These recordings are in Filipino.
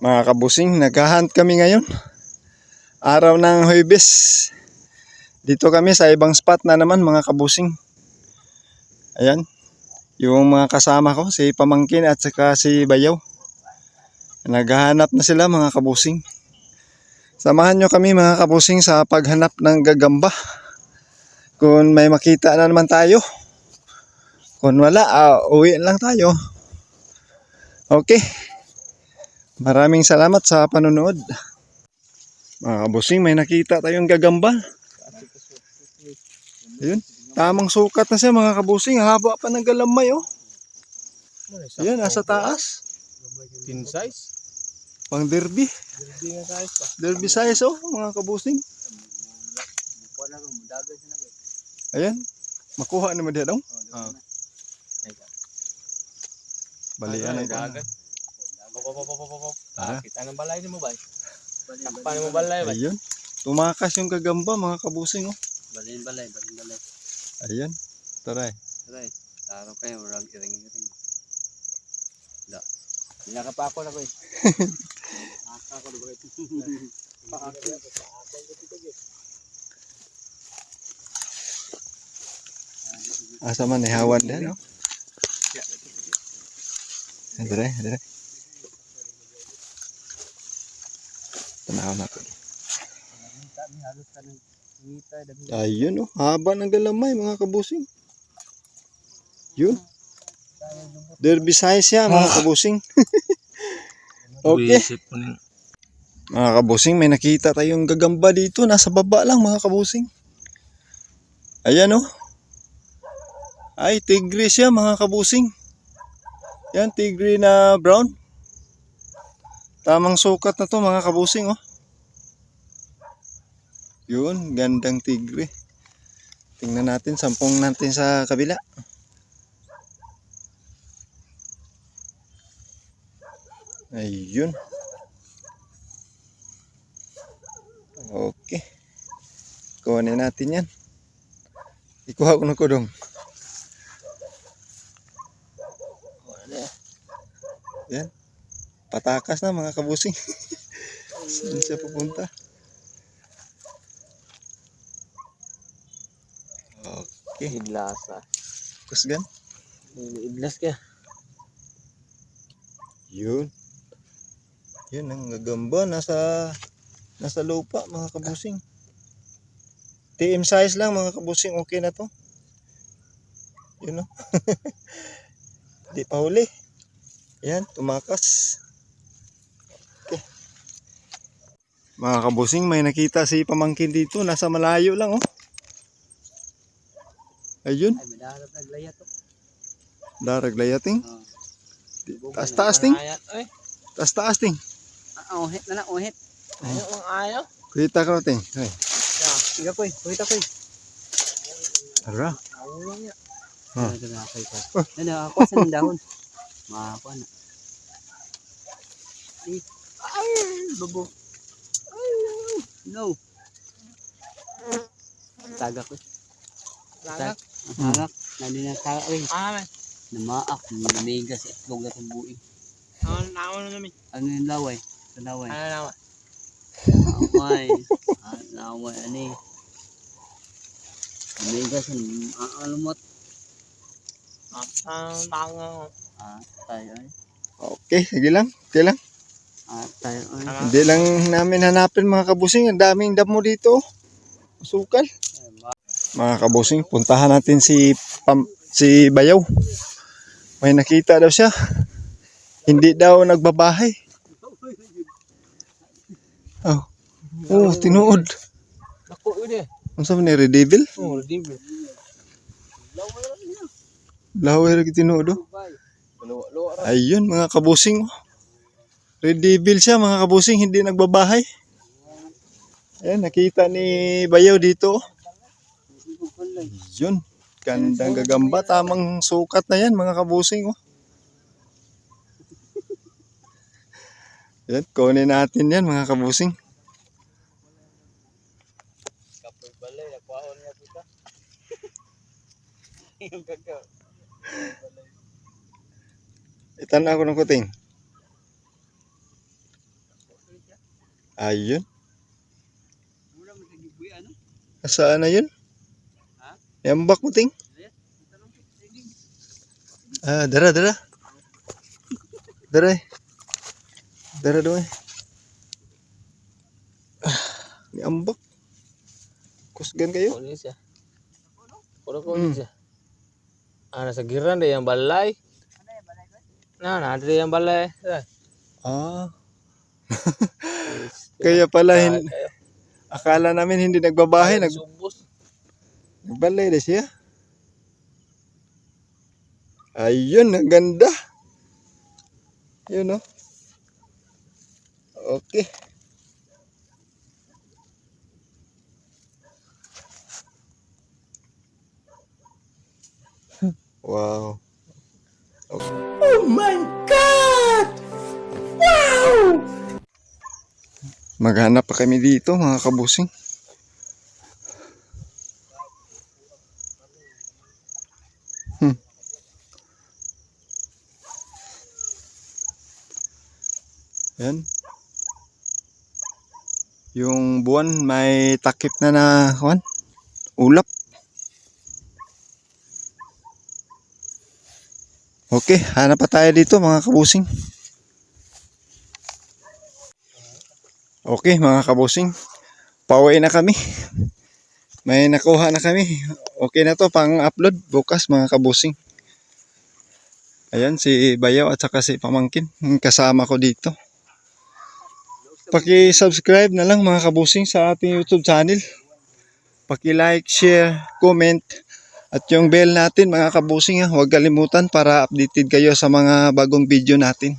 Mga kabusing, naghahunt kami ngayon. Araw ng Huwebes. Dito kami sa ibang spot na naman mga kabusing. Ayan. Yung mga kasama ko, si Pamangkin at saka si Bayaw. Naghahanap na sila mga kabusing. Samahan nyo kami mga kabusing sa paghanap ng gagamba. Kung may makita na naman tayo. Kung wala, ah, uwi lang tayo. Okay. Maraming salamat sa panonood. Mga kabusing, may nakita tayong gagamba. Ayun. Tamang sukat na siya mga kabusing. Haba pa ng galamay oh. Ayun, nasa taas. Tin size? Pang derby. Na size. Derby size oh, mga kabusing. Ayan. Makuha naman din oh. Ah. Balian ang dagat. Pop, pop, pop, pop, pop. Tara. Kita ng balay ni mo ba? Takpan mo balay ba? Ayun. Tumakas yung gagamba mga kabusing oh. Balin balay, balin balay. Ayan. Tara eh. Tara, taro kayo, rag iring iring. Da. Pinaka ako na ko eh. Aka ko ba ito? Paaka. Asa man eh, hawan din oh. Dire, dire. Tanaw na ko. Ayun oh, haba ng galamay mga kabusing. Yun. Derby size siya mga kabusing. okay. Mga kabusing, may nakita tayong gagamba dito. Nasa baba lang mga kabusing. Ayan oh. Ay, tigre siya mga kabusing. Yan, tigre na brown. Tamang sukat na to mga kabusing oh. Yun, gandang tigre. Tingnan natin, sampung natin sa kabila. Ayun. Okay. Kuhanin natin yan. Ikuha ko na ko dong. Yan. Patakas na mga kabusing. Saan siya pupunta? Okay. Idlasa. Kusgan. Idlas ka. Yun. Yun ang gagamba. Nasa, nasa lupa mga kabusing. TM size lang mga kabusing. Okay na to. Yun o. Di pa huli. Yan, tumakas. Okay. Mga kabusing, may nakita si pamangkin dito. Nasa malayo lang oh. Ayun, Ay, madahalap naglaya to. darag layating. Ah. Ting. Ay, Taas taas ting. ah, uhit na na, uhit. Ayaw, ang ayaw. Kita ka ting. Ay, Tiga ko eh, uhit ako eh. ara. Naulang niya. Ah. Ko. Oh. Ano, ako sa dahon. Makakuha na. Ay, babo. No. Tagak ko. Tagak? Tagak. Nandun na tagak eh. Ah, man. Namaak, namigas, itlog at buhi. Ano na na namin? Ano yung laway? Sa laway. Ano na? Laway. Ah, laway, ano eh. Namigas, aalumot. Ah, tango. Ah, tayo ay. Okay, sige lang. Okay lang. Ah, tayo ay. Ano? Hindi lang namin hanapin mga kabusing. Ang daming damo dito. Sukal. Mga kabusing, puntahan natin si Pam, si Bayaw. May nakita daw siya. Hindi daw nagbabahay. Oh. Oh, tinuod. Naku, yun eh. Ang sabi ni Red Devil? Oh, di ba? Laway rin tinuod. oh. Ayun, mga kabusing. oh. Red Devil siya, mga kabusing. Hindi nagbabahay. Ayan, nakita ni Bayaw dito. Yun. Gandang gagamba. Tamang sukat na yan, mga kabusing. Oh. Yan, kunin natin yan, mga kabusing. Itan ako ng kuting. Ayun. Ano? Saan na yun? Ha? Yambak mo, ting. Ah, dara, dara. Dara eh. Dara doon eh. Ah, ni ambak. Kusgan kayo. Kunin siya. Kuno kunin siya. Ah, nasa giran deh yang balay. Nah, nah, ada yang balay. Ah. Kaya pala, hin- akala namin hindi nagbabahay, nag Subus. nagbalay na siya. Ayun, ang ganda. Yun, no? Okay. Wow. Oh my Maghanap pa kami dito, mga kabusing. Yan. Yung buwan may takip na na kuwan. Ulap. Okay, hanap pa tayo dito mga kabusing. Okay, mga kabusing. Pauwi na kami. May nakuha na kami. Okay na to pang upload bukas mga kabusing. Ayan si Bayaw at saka si Pamangkin. Kasama ko dito. Paki-subscribe na lang mga kabusing sa ating YouTube channel. Paki-like, share, comment at yung bell natin mga kabusing ha, huwag kalimutan para updated kayo sa mga bagong video natin.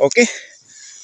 Okay.